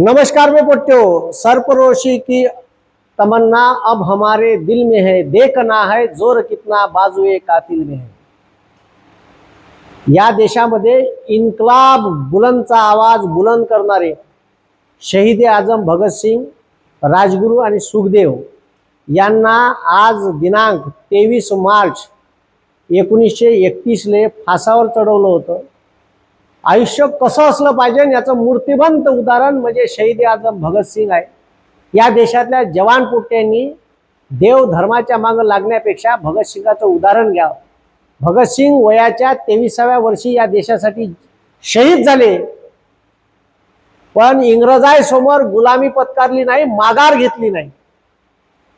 नमस्कार मैं पोट्यो सरपरोशी की तमन्ना अब हमारे दिल में है देखना है जोर कितना बाजुए कातिल में है। या देशामध्ये इन्कलाब बुलंदचा आवाज बुलंद करणारे शहीद आजम भगतसिंग राजगुरू आणि सुखदेव यांना आज दिनांक तेवीस मार्च एकोणीसशे एकतीसले फासावर चढवलं होतं. आयुष्य कसं असलं पाहिजे याचं मूर्तिबंत उदाहरण म्हणजे शहीद आजम भगतसिंग आहे. या देशातल्या जवान पुट्ट्यांनी देव धर्माच्या मागं लागण्यापेक्षा भगतसिंगाचं उदाहरण घ्यावं. भगतसिंग वयाच्या तेविसाव्या वर्षी या देशासाठी शहीद झाले. पण इंग्रजांसमोर गुलामी पत्कारली नाही माघार घेतली नाही.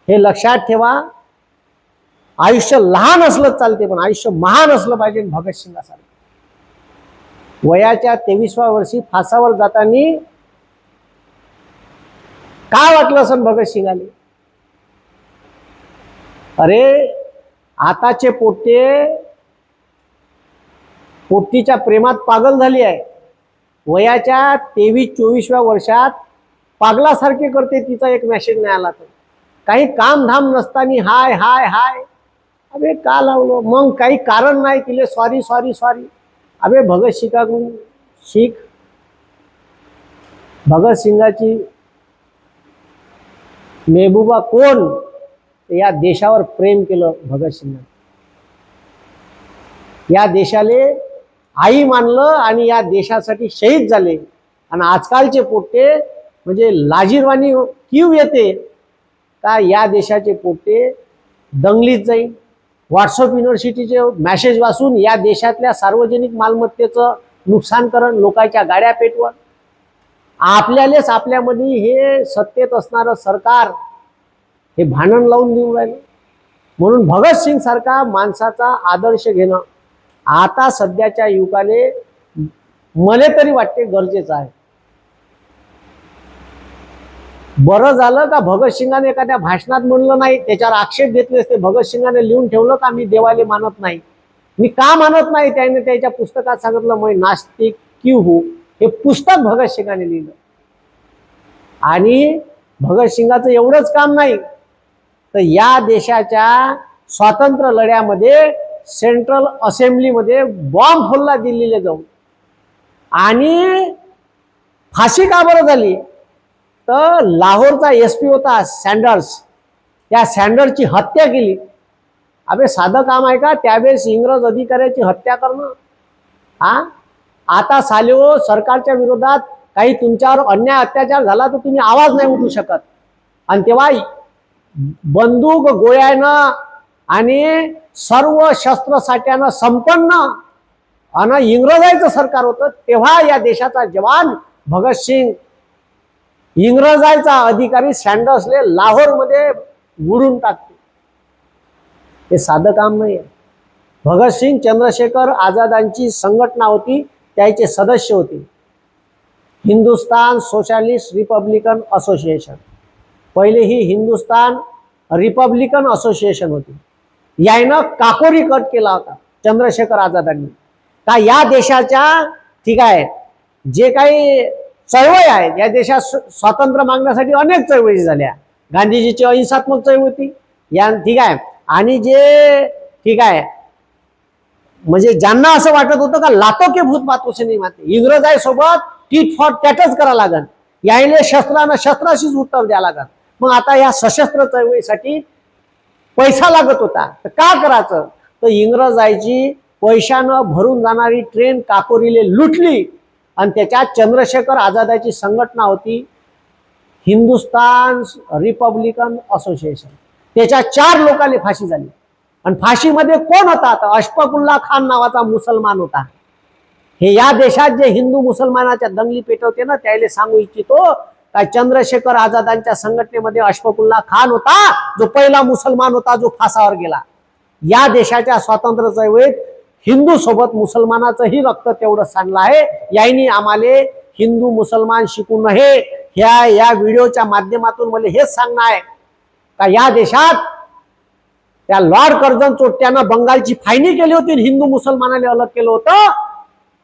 हे लक्षात ठेवा. आयुष्य लहान असलं चालते पण आयुष्य महान असलं पाहिजे भगतसिंगासारखं वयाच्या तेवीसव्या वर्षी फासावर जाताना काय वाटलं असं भगतसिंगाने अरे आताचे पोटे पोट्टीच्या प्रेमात पागल झाली आहे. वयाच्या तेवीस चोवीसव्या वर्षात पागलासारखे करते तिचा एक मेसेज नाही आला तर. काही कामधाम नसताना हाय हाय हाय. अरे का लावलं? मग काही कारण नाही तिले. सॉरी सॉरी सॉरी अबे शीख भगत भगतसिंगाची मेहबूबा कोण? या देशावर प्रेम केलं भगतसिंगाने या देशाले आई मानलं आणि या देशासाठी शहीद झाले. आणि आजकालचे पोट्टे म्हणजे लाजीरवाणी किव येते? का या देशाचे पोट्टे दंगलीत जाईल व्हॉट्सअप युनिव्हर्सिटीचे मॅसेज वाचून या देशातल्या सार्वजनिक मालमत्तेचं नुकसान करण लोकांच्या गाड्या पेटवण. आपल्यालाच आपल्यामध्ये हे सत्तेत असणारं सरकार हे भांडण लावून देऊ राहिलं. म्हणून भगतसिंग सारखा माणसाचा आदर्श घेणं आता सध्याच्या युगाने मला तरी वाटते गरजेचं आहे. बरं झालं का भगतसिंगाने एखाद्या भाषणात म्हणलं नाही त्याच्यावर आक्षेप घेतले असते भगतसिंगाने लिहून ठेवलं का मी देवाले मानत नाही? मी का मानत नाही? त्याने त्याच्या पुस्तकात सांगितलं मै नास्तिक क्यू हो? हे पुस्तक भगतसिंगाने लिहिलं. आणि भगतसिंगाचं एवढंच काम नाही. तर या देशाच्या स्वातंत्र्य लढ्यामध्ये सेंट्रल असेंब्लीमध्ये बॉम्ब फोडला दिल्लीला जाऊन. आणि फाशी का बरं झाली? तर लाहोरचा एस पी होता सँडर्स त्या सँडर्सची हत्या केली. अबे साधं काम आहे का? त्यावेळेस इंग्रज अधिकाऱ्याची हत्या करणं? हा? आता सालेओ सरकारच्या विरोधात काही तुमच्यावर अन्याय अत्याचार झाला तर तुम्ही आवाज नाही उठू शकत. आणि तेव्हा बंदूक गोळ्यानं आणि सर्व शस्त्रसाठ्यानं संपन्न आणि इंग्रजांचं सरकार होतं. तेव्हा या देशाचा जवान भगतसिंग इंग्रजांचा अधिकारी सँडर्सले लाहोरमध्ये बुडून टाकते. हे साधं काम नाही आहे भगतसिंग चंद्रशेखर आझादांची संघटना होती त्याचे सदस्य होते. Hindustan socialist republican association. पहिले ही हिंदुस्तान रिपब्लिकन असोसिएशन होती. यायनं काकोरी कट केला होता चंद्रशेखर आझादांनी. का या देशाच्या ठीक आहे जे काही चळवळी आहे या देशात स्वातंत्र्य मागण्यासाठी अनेक चळवळी झाल्या. गांधीजीची अहिंसात्मक चळवळ होती. या ठीक आहे. आणि जे ठीक आहे. म्हणजे ज्यांना असं वाटत होतं का लातो के भूत मातोसे नाही माते इंग्रजांसोबत टीट फॉर टॅटच करा लागन. यायले शस्त्रानं शस्त्राशीच उत्तर द्या लागन. मग आता या सशस्त्र चळवळीसाठी पैसा लागत होता. तर का करायचं? तर इंग्रजायची पैशानं भरून जाणारी ट्रेन काकोरीले लुटली. आणि त्याच्यात चंद्रशेखर आझादाची संघटना होती हिंदुस्तान रिपब्लिकन असोसिएशन. त्याच्या चार लोकांनी फाशी झाली. आणि फाशीमध्ये कोण होता? तर अशफाकुल्ला खान नावाचा मुसलमान होता. हे या देशात जे हिंदू मुसलमानाच्या दंगली पेटवते ना त्याला सांगू इच्छितो काय चंद्रशेखर आझादांच्या संघटनेमध्ये अशफाकुल्ला खान होता जो पहिला मुसलमान होता जो फासावर गेला. या देशाच्या स्वातंत्र्य चळवळीत हिंदू सोबत मुसलमानाचंही रक्त तेवढं सांडलं आहे. याईनी आम्हाला हिंदू मुसलमान शिकू नये. ह्या या व्हिडिओच्या माध्यमातून मला हेच सांगणं आहे का या देशात त्या लॉर्ड कर्जन चोट्यानं बंगालची फायनी केली होती हिंदू मुसलमानाने अलग केलं होतं.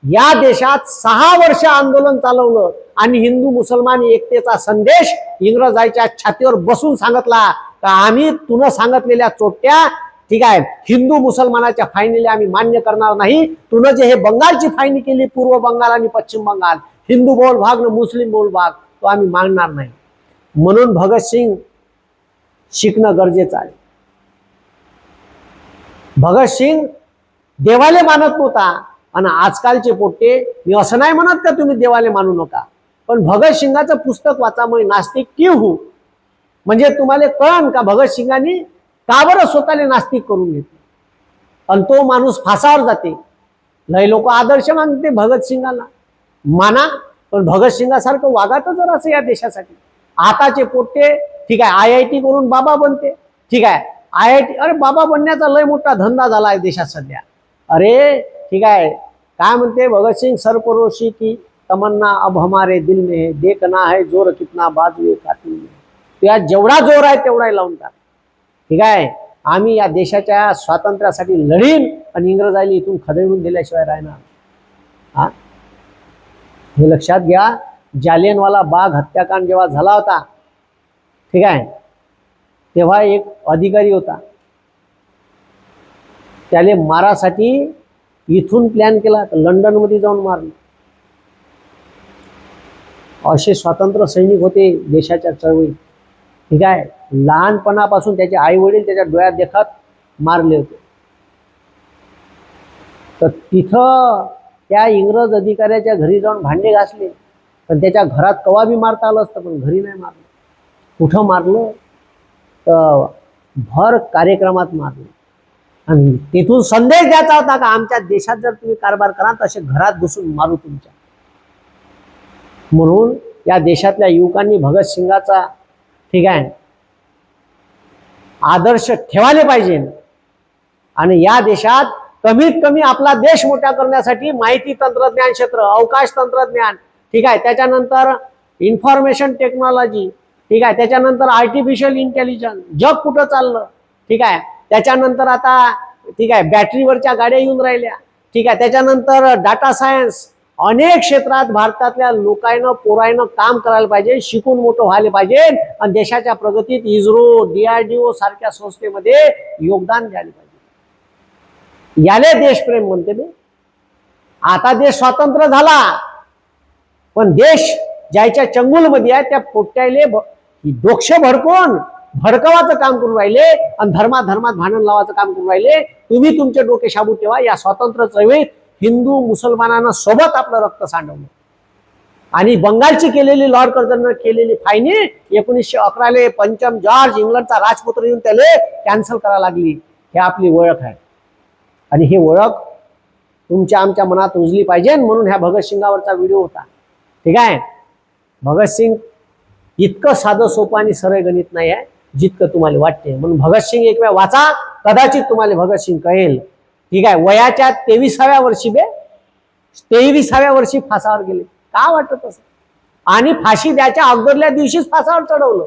या देशात सहा वर्ष आंदोलन चालवलं आणि हिंदू मुसलमान एकतेचा संदेश इंग्रजाच्या छातीवर बसून सांगितला का आम्ही तुनं सांगितलेल्या चोट्या ठीक आहे? हिंदू मुसलमानाच्या फायनीला आम्ही मान्य करणार नाही. तुनं जे हे बंगालची फायनी केली पूर्व बंगाल आणि पश्चिम बंगाल. हिंदू बहुल भाग न मुस्लिम बोल भाग तो आम्ही मागणार नाही. म्हणून भगतसिंग शिकणं गरजेचं आहे. भगतसिंग देवाले मानत नव्हता आणि आजकालचे पोट्टे मी असं नाही म्हणत का तुम्ही देवाले मानू नका पण भगतसिंगाचं पुस्तक वाचामुळे नास्तिक की हो म्हणजे तुम्हाला कळन का भगतसिंगाने का बरं स्वतःला नास्तिक करून घेतलं आणि तो माणूस फासावर जाते. लय लोक आदर्श मानते भगतसिंगाला माना पण भगतसिंगासारखं वागात जर असं या देशासाठी. आताचे पोट्टे ठीक आहे आय आय टी करून बाबा बनते. ठीक आहे आय आय टी अरे बाबा बनण्याचा लय मोठा धंदा झाला आहे देशात सध्या. अरे ठीक आहे काय म्हणते भगतसिंग सरपरोशी की तमन्ना अब हमारे दिल में देखना है जोर कितना बाजू कातिल त्या जेवढा जोर आहे तेवढा लावून टाक. ठीक आहे? आम्ही या देशाच्या स्वातंत्र्यासाठी लढीन आणि इंग्रजांनी इथून खदळून दिल्याशिवाय राहणार. हा? हे लक्षात घ्या जालियनवाला बाग हत्याकांड जेव्हा झाला होता ठीक आहे? तेव्हा एक अधिकारी होता. त्याले मारासाठी इथून प्लॅन केला तर लंडनमध्ये जाऊन मारलं. असे स्वातंत्र्य सैनिक होते देशाच्या चळवळीत. ठीक आहे? लहानपणापासून त्याचे आई वडील त्याच्या डोळ्यात देखत मारले होते. तर तिथं त्या इंग्रज अधिकाऱ्याच्या घरी जाऊन भांडे घासले. पण त्याच्या घरात कवा बी मारता आलं असतं पण घरी नाही मारलं. कुठं मारलं? तर भर कार्यक्रमात मारलं. आणि तिथून संदेश द्यायचा होता का आमच्या देशात जर तुम्ही कारभार करा तर असे घरात घुसून मारू तुमच्या. म्हणून या देशातल्या युवकांनी भगतसिंगाचा ठीक आहे? आदर्श ठेवायला पाहिजे. आणि या देशात कमीत कमी आपला देश मोठा करण्यासाठी माहिती तंत्रज्ञान क्षेत्र अवकाश तंत्रज्ञान ठीक आहे? त्याच्यानंतर इन्फॉर्मेशन टेक्नॉलॉजी ठीक आहे? त्याच्यानंतर आर्टिफिशियल इंटेलिजन्स जग कुठं चाललं? ठीक आहे? त्याच्यानंतर आता ठीक आहे? बॅटरीवरच्या गाड्या येऊन राहिल्या. ठीक आहे? त्याच्यानंतर डाटा सायन्स अनेक क्षेत्रात भारतातल्या लोकांना पोरायनं काम करायला पाहिजे शिकून मोठं व्हायला पाहिजे आणि देशाच्या प्रगतीत इस्रो डीआरडीओ सारख्या संस्थेमध्ये योगदान द्यायला पाहिजे. याले देशप्रेम म्हणते मी. आता देश स्वातंत्र्य झाला. पण देश ज्याच्या चंगुलमध्ये आहे त्या पोट्याले डोक्ष भडकून भडकवाचं काम करून राहिले आणि धर्माधर्मात धर्मात भांडण लावायचं काम करून राहिले. तुम्ही तुमचे डोके शाबू ठेवा या स्वातंत्र्य चळवळीत हिंदू मुसलमानांना सोबत आपलं रक्त सांडवलं. आणि बंगालची केलेली लॉर्ड कर्जननं केलेली फायनी एकोणीसशे अकराले पंचम जॉर्ज इंग्लंडचा राजपुत्र येऊन त्याला कॅन्सल करायला लागली. हे आपली ओळख आहे. आणि ही ओळख तुमच्या आमच्या मनात रुजली पाहिजे म्हणून ह्या भगतसिंगावरचा व्हिडिओ होता. ठीक आहे? भगतसिंग इतकं साधं सोपं आणि सरळ गणित नाही आहे जितकं तुम्हाला वाटते. म्हणून भगतसिंग एक वेळा वाचा कदाचित तुम्हाला भगतसिंग कळेल. ठीक आहे वयाच्या तेविसाव्या वर्षी बे? तेविसाव्या वर्षी फासावर गेले. का वाटत असं? आणि फाशी द्यायच्या अगोदरल्या दिवशीच फासावर चढवलं.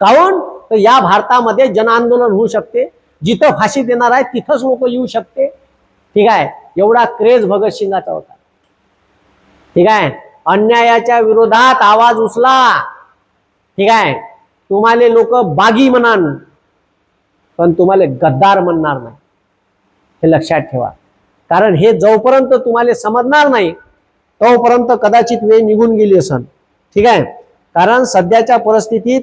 काहून तर या भारतामध्ये जन आंदोलन होऊ शकते. जिथं फाशी देणार आहे तिथंच लोक येऊ शकते. ठीक आहे एवढा क्रेज भगतसिंगाचा होता. ठीक आहे अन्यायाच्या विरोधात आवाज उचला. ठीक आहे तुम्हाला लोक बागी म्हणान. पण तुम्हाला गद्दार म्हणणार नाही. हे लक्षात ठेवा. कारण हे जोपर्यंत तुम्हाला समजणार नाही तोपर्यंत कदाचित वेळ निघून गेली असन. ठीक आहे? कारण सध्याच्या परिस्थितीत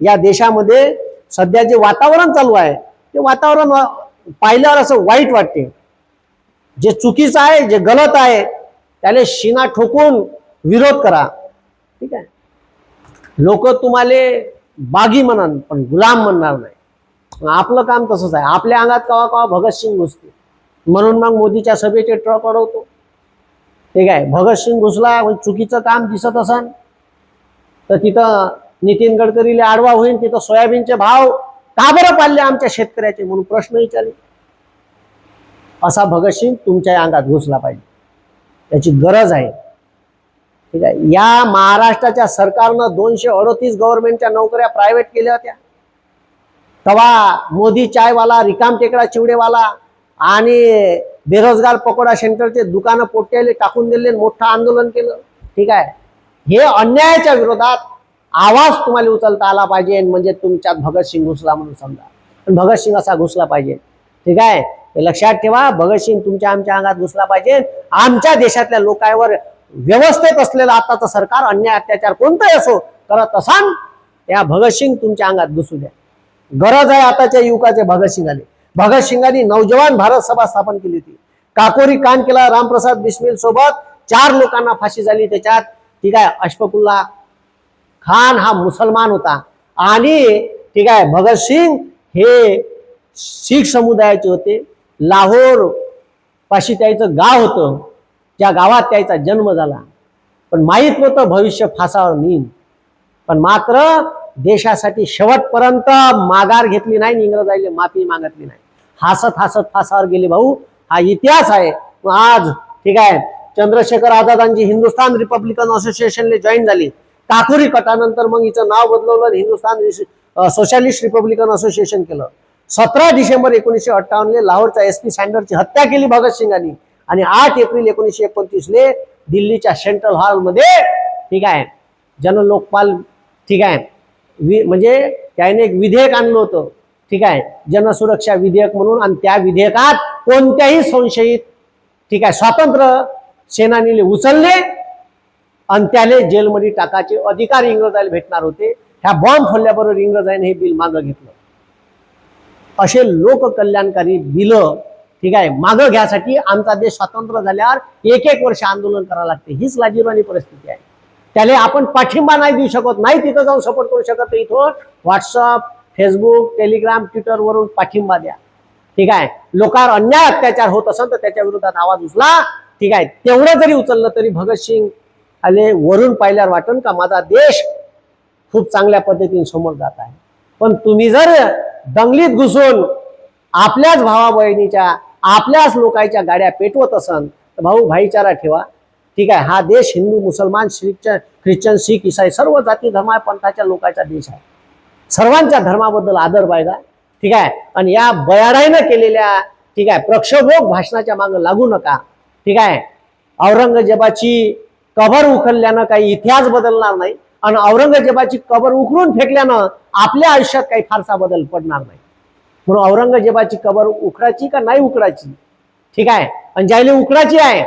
या देशामध्ये सध्या जे वातावरण चालू आहे ते वातावरण वा- पाहिल्यावर असं वाईट वाटते. जे चुकीचं आहे जे गलत आहे त्याला शिना ठोकून विरोध करा. ठीक आहे? लोक तुम्हाला बागी म्हणन पण गुलाम म्हणणार नाही. आपलं काम तसंच आहे. आपल्या अंगात कवा कवा भगतसिंग घुसते म्हणून मग मोदीच्या सभेचे ट्रक अडवतो. ठीक आहे भगतसिंग घुसला चुकीचं काम दिसत असन. तर तिथं नितीन गडकरीला आडवा होईल तिथं सोयाबीनचे भाव का बरं पाडले आमच्या शेतकऱ्याचे म्हणून प्रश्न विचारले. असा भगतसिंग तुमच्या अंगात घुसला पाहिजे. त्याची गरज आहे. ठीक आहे. या महाराष्ट्राच्या सरकारनं दोनशे अडतीस गव्हर्नमेंटच्या नोकऱ्या प्रायव्हेट केल्या होत्या. तवा मोदी चायवाला रिकाम टेकडा चिवडेवाला आणि बेरोजगार पकोडा सेंटरचे दुकानं पोट्याले टाकून दिले आणि मोठं आंदोलन केलं. ठीक आहे? हे अन्यायाच्या विरोधात आवाज तुम्हाला उचलता आला पाहिजे म्हणजे तुमच्यात भगतसिंग घुसला म्हणून समजा. पण भगतसिंग असा घुसला पाहिजे. ठीक आहे? हे लक्षात ठेवा भगतसिंग तुमच्या आमच्या अंगात घुसला पाहिजे. आमच्या देशातल्या लोकांवर व्यवस्थेत असलेलं आताचं सरकार अन्याय अत्याचार कोणताही असो करत असाल त्या भगतसिंग तुमच्या अंगात घुसू द्या. गरज आहे आताच्या युवकाचे भगतसिंगाने भगतसिंगांनी नवजवान भारत सभा स्थापन केली होती. काकोरी कान केला रामप्रसाद बिस्मिल सोबत चार लोकांना फाशी झाली. त्याच्यात ठीक आहे अशफकुल्ला खान हा मुसलमान होता. आणि ठीक आहे भगतसिंग हे शीख समुदायाचे होते. लाहोर पाशी त्याचं गाव होतं. त्या गावात त्याचा जन्म झाला. पण माहीत नव्हतं भविष्य फासावर नीन पण मात्र देशासाठी शेवटपर्यंत माघार घेतली नाही इंग्रजाईले माफी मागितली नाही. हसत हसत फासावर गेले भाऊ. हा इतिहास आहे. मग आज ठीक आहे चंद्रशेखर आझादांची हिंदुस्थान रिपब्लिकन असोसिएशनले जॉईन झाली. काकुरी कटानंतर मग हिचं नाव बदलवलं आणि हिंदुस्थान सोशालिस्ट रिपब्लिकन असोसिएशन केलं. सतरा डिसेंबर एकोणीसशे अठ्ठावन्नले लाहोरच्या एस पी सँडरची हत्या केली भगतसिंगांनी आणि आठ एप्रिल एकोणीसशे एकोणतीसले दिल्लीच्या सेंट्रल हॉलमध्ये ठीक आहे जनलोकपाल ठीक आहे वि म्हणजे त्याने एक विधेयक आणलं होतं. ठीक आहे? जनसुरक्षा विधेयक म्हणून आणि त्या विधेयकात कोणत्याही संशयित ठीक आहे स्वातंत्र्य सेनानीले उचलले आणि त्याने जेलमध्ये टाकायचे अधिकार इंग्रजाला भेटणार होते. ह्या बॉम्ब फोडल्याबरोबर इंग्रजाने हे बिल मागं घेतलं. असे लोककल्याणकारी बिल ठीक आहे मागं घ्यासाठी आमचा देश स्वतंत्र झाल्यावर एक एक वर्ष आंदोलन करावं लागते. हीच लाजीरवाणी परिस्थिती आहे. त्याला आपण पाठिंबा नाही देऊ शकत नाही तिथं जाऊन सपोर्ट करू शकत तर इथं व्हॉट्सअप फेसबुक टेलिग्राम ट्विटरवरून पाठिंबा द्या. ठीक आहे? लोकांवर अन्याय अत्याचार होत असेल तर त्याच्या विरोधात आवाज उचला. ठीक आहे? तेवढं जरी उचललं तरी भगतसिंग आले वरून पाहिल्यावर वाटन का? माझा देश खूप चांगल्या पद्धतीने समोर जात आहे. पण तुम्ही जर दंगलीत घुसून आपल्याच भावा बहिणीच्या आपल्याच लोकांच्या गाड्या पेटवत असन तर भाऊ भाईचारा ठेवा. ठीक आहे? हा देश हिंदू मुसलमान श्रीख ख्रिश्चन शीख इसाई सर्व जाती धर्मा पंथाच्या लोकांचा देश आहे. सर्वांच्या धर्माबद्दल आदर बाळगा ठीक आहे? आणि या बयाडाईनं केलेल्या ठीक आहे प्रक्षोभोग भाषणाच्या मागं लागू नका ठीक आहे? औरंगजेबाची कबर उखलल्यानं काही इतिहास बदलणार नाही आणि औरंगजेबाची कबर उखळून फेकल्यानं आपल्या आयुष्यात काही फारसा बदल पडणार नाही. म्हणून औरंगजेबाची कबर उखडायची का नाही उखडायची? ठीक आहे? आणि ज्याला उकडाची आहे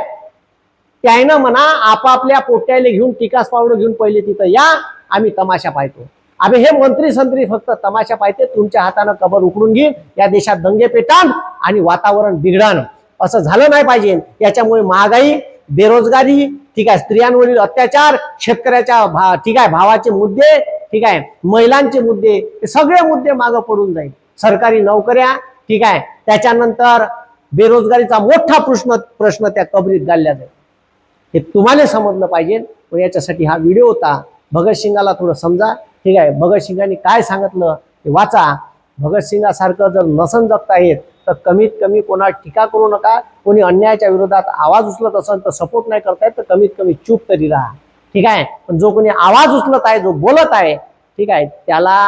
त्यानं म्हणा आपापल्या पोट्याला घेऊन टिकास पावडं घेऊन पहिले तिथं या आम्ही तमाशा पाहतो. आम्ही हे मंत्री संत्री फक्त तमाशा पाहिजे तुमच्या हातानं कबर उकडून घेईन या देशात दंगे पेटान आणि वातावरण बिघडान. असं झालं नाही पाहिजे. याच्यामुळे महागाई बेरोजगारी ठीक आहे स्त्रियांवरील अत्याचार शेतकऱ्याच्या भा ठीक आहे भावाचे मुद्दे ठीक आहे महिलांचे मुद्दे हे सगळे मुद्दे मागं पडून जाईल. सरकारी नोकऱ्या ठीक आहे त्याच्यानंतर बेरोजगारीचा मोठा प्रश्न प्रश्न त्या कबरीत गाडल्या जाईल. हे तुम्हाला समजलं पाहिजे. पण याच्यासाठी हा व्हिडिओ होता. भगतसिंगाला थोडं समजा. ठीक आहे भगतसिंगांनी काय सांगितलं ते वाचा. भगतसिंगासारखं जर नसन जगता येत तर कमीत कमी कोणा टीका करू नका. कोणी अन्यायाच्या विरोधात आवाज उचलत असेल तर सपोर्ट नाही करता येत तर कमीत कमी चूप तरी राहा. ठीक आहे? पण जो कोणी आवाज उचलत आहे जो बोलत आहे ठीक आहे त्याला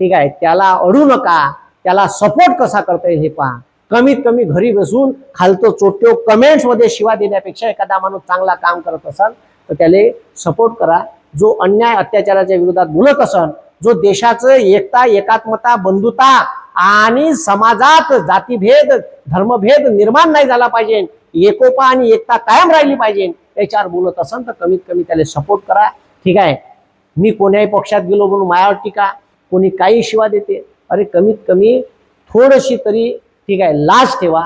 ठीक आहे त्याला अडू नका. त्याला सपोर्ट कसा करता येईल हे पहा. कमीत कमी घरी बसून खालतो चोट्यो कमेंट्समध्ये शिवा देण्यापेक्षा एखादा माणूस चांगला काम करत असाल तर त्याला सपोर्ट करा. जो अन्याय अत्याचाराच्या विरोधात बोलत असन जो देशाचं एकता एकात्मता बंधुता आणि समाजात जातीभेद धर्मभेद निर्माण नाही झाला पाहिजे एकोपा आणि एकता कायम राहिली पाहिजे याच्यावर बोलत असन तर कमीत कमी त्याला सपोर्ट करा. ठीक आहे? मी कोण्याही पक्षात गेलो म्हणून मायावर टीका कोणी काही शिवा देते. अरे कमीत कमी थोडीशी तरी ठीक आहे लाज ठेवा.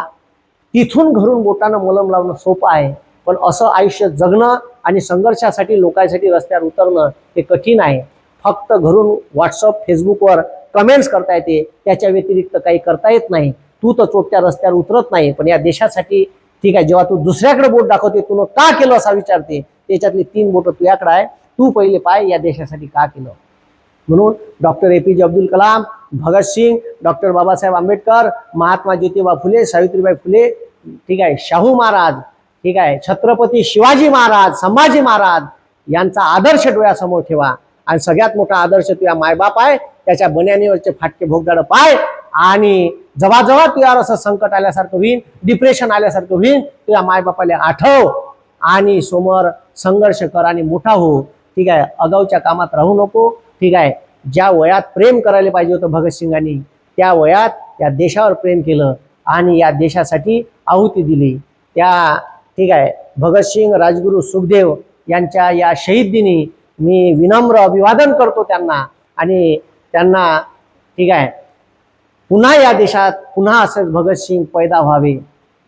तिथून घरून बोटानं मलम लावणं सोपं आहे. पण असं आयुष्य जगणं आणि संघर्षासाठी लोकांसाठी रस्त्यावर उतरणं हे कठीण आहे. फक्त घरून व्हॉट्सअप फेसबुकवर कमेंट्स करता येते. त्याच्या व्यतिरिक्त काही करता येत नाही. तू तर चोट्या रस्त्यावर उतरत नाही पण या देशासाठी ठीक आहे. जेव्हा तू दुसऱ्याकडे बोट दाखवते तू का केलं असा विचारते त्याच्यातली तीन बोटं तुझ्याकडे आहे. तू पहिले पाय या देशासाठी का केलं? म्हणून doctor A P J Abdul Kalam Bhagat Singh doctor Babasaheb Ambedkar Mahatma Jyotiba Phule Savitribai Phule ठीक आहे शाहू महाराज ठीक आहे? छत्रपती शिवाजी महाराज संभाजी महाराज यांचा आदर्श डोळ्यासमोर ठेवा. आणि सगळ्यात मोठा आदर्श तुझ्या मायबाप आहे. त्याच्या बन्यानीवरचे फाटके भोगदाड पाय आणि जवळजवळ तुझ्यावर असं संकट आल्यासारखं होईन डिप्रेशन आल्यासारखं होईन तुझ्या मायबापाला आठव. आणि समोर संघर्ष कर आणि मोठा हो. ठीक आहे? अगाऊच्या कामात राहू नको. ठीक आहे? ज्या वयात प्रेम करायला पाहिजे होतं भगतसिंगांनी त्या वयात या देशावर प्रेम केलं आणि या देशासाठी आहुती दिली. त्या ठीक आहे. भगतसिंग राजगुरू सुखदेव यांच्या या शहीद दिनी मी विनम्र अभिवादन करतो त्यांना आणि त्यांना ठीक आहे. पुन्हा या देशात पुन्हा असंच भगतसिंग पैदा व्हावे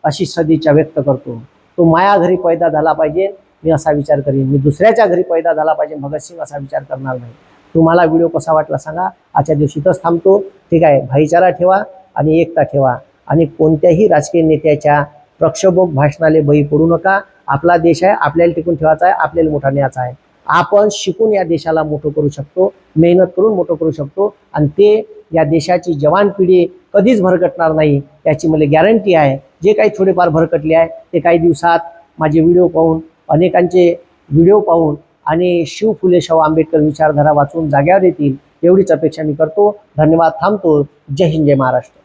अशी सदिच्छा व्यक्त करतो. तो माया घरी पैदा झाला पाहिजे. मी असा विचार करीन. मी दुसऱ्याच्या घरी पैदा झाला पाहिजे. भगतसिंग असा विचार करणार नाही. तुम्हाला व्हिडिओ कसा वाटला सांगा. आजच्या दिवशी इथंच थांबतो. ठीक आहे. भाईचारा ठेवा आणि एकता ठेवा आणि कोणत्याही राजकीय नेत्याच्या प्रक्षोभक भाषणाले बळी पडू नका. आपला देश आहे आपल्याला टिकून ठेवायचा आहे आपल्याला मोठा न्यायचा आहे. आपण शिकून या देशाला मोठं करू शकतो मेहनत करून मोठं करू शकतो आणि ते या देशाची जवान पिढी कधीच भरकटणार नाही याची मला गॅरंटी आहे. जे काही थोडेफार भरकटले आहे ते काही दिवसात माझे व्हिडिओ पाहून अनेकांचे व्हिडिओ पाहून आणि शिव फुले शाहू आंबेडकर विचारधारा वाचून जाग्यावर येतील एवढीच अपेक्षा मी करतो. धन्यवाद थांबतो. जय हिंद जय महाराष्ट्र.